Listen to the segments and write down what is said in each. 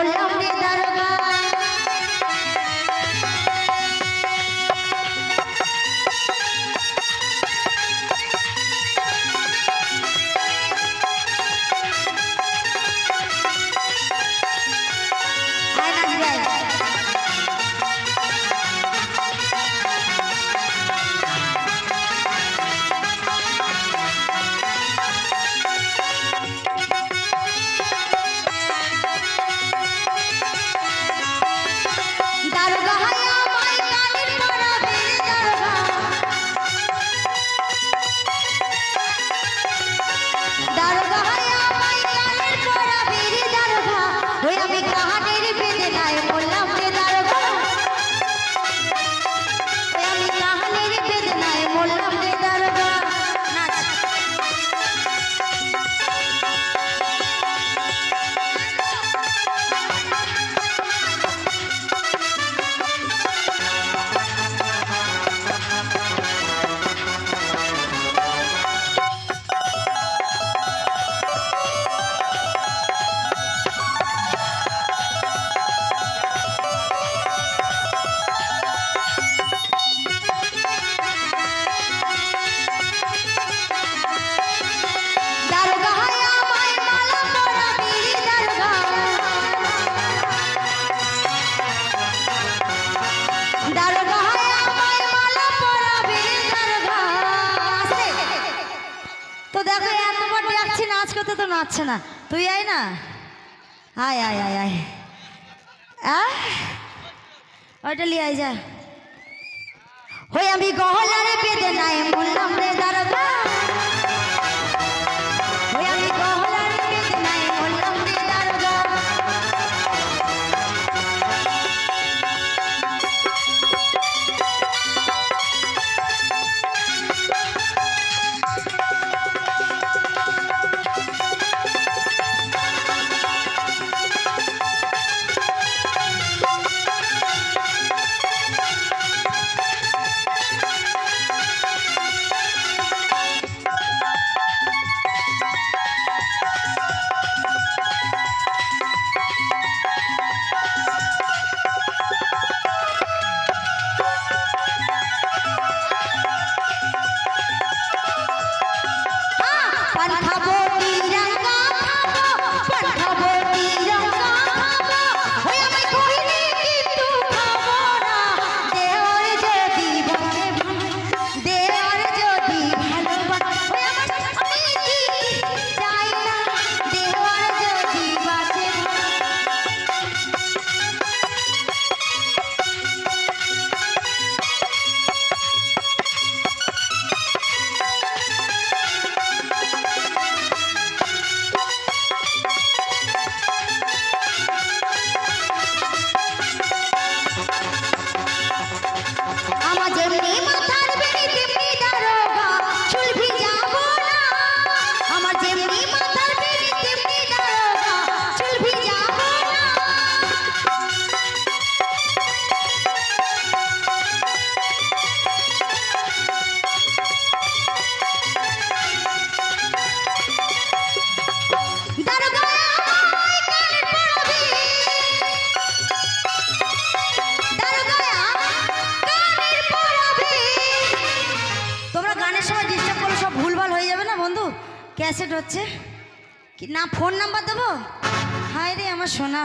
বললাম রে পাচ্ছে না। তুই আয় না। আয় আয় আয় আয়। ওইটা লিয়ে আয় যা। হই আমি গহলারে বেদে নাই বললাম রে দারবা ক্যাসেট হচ্ছে। কি না ফোন নাম্বার দেবো? হায় রে আমার সোনা।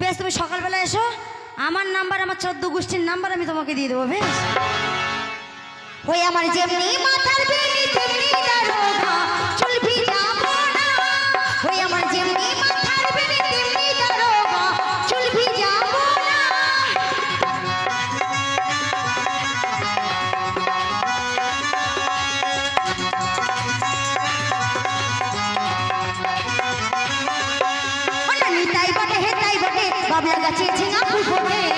বেশ তুমি সকালবেলা এসো। আমার নাম্বার আমার চোদ্দ গোষ্ঠীর নাম্বার আমি তোমাকে দিয়ে দেবো বেশ? ওই আমার যেমনি মাথার তবে গাছে ঝিঙা ফুল ফোটে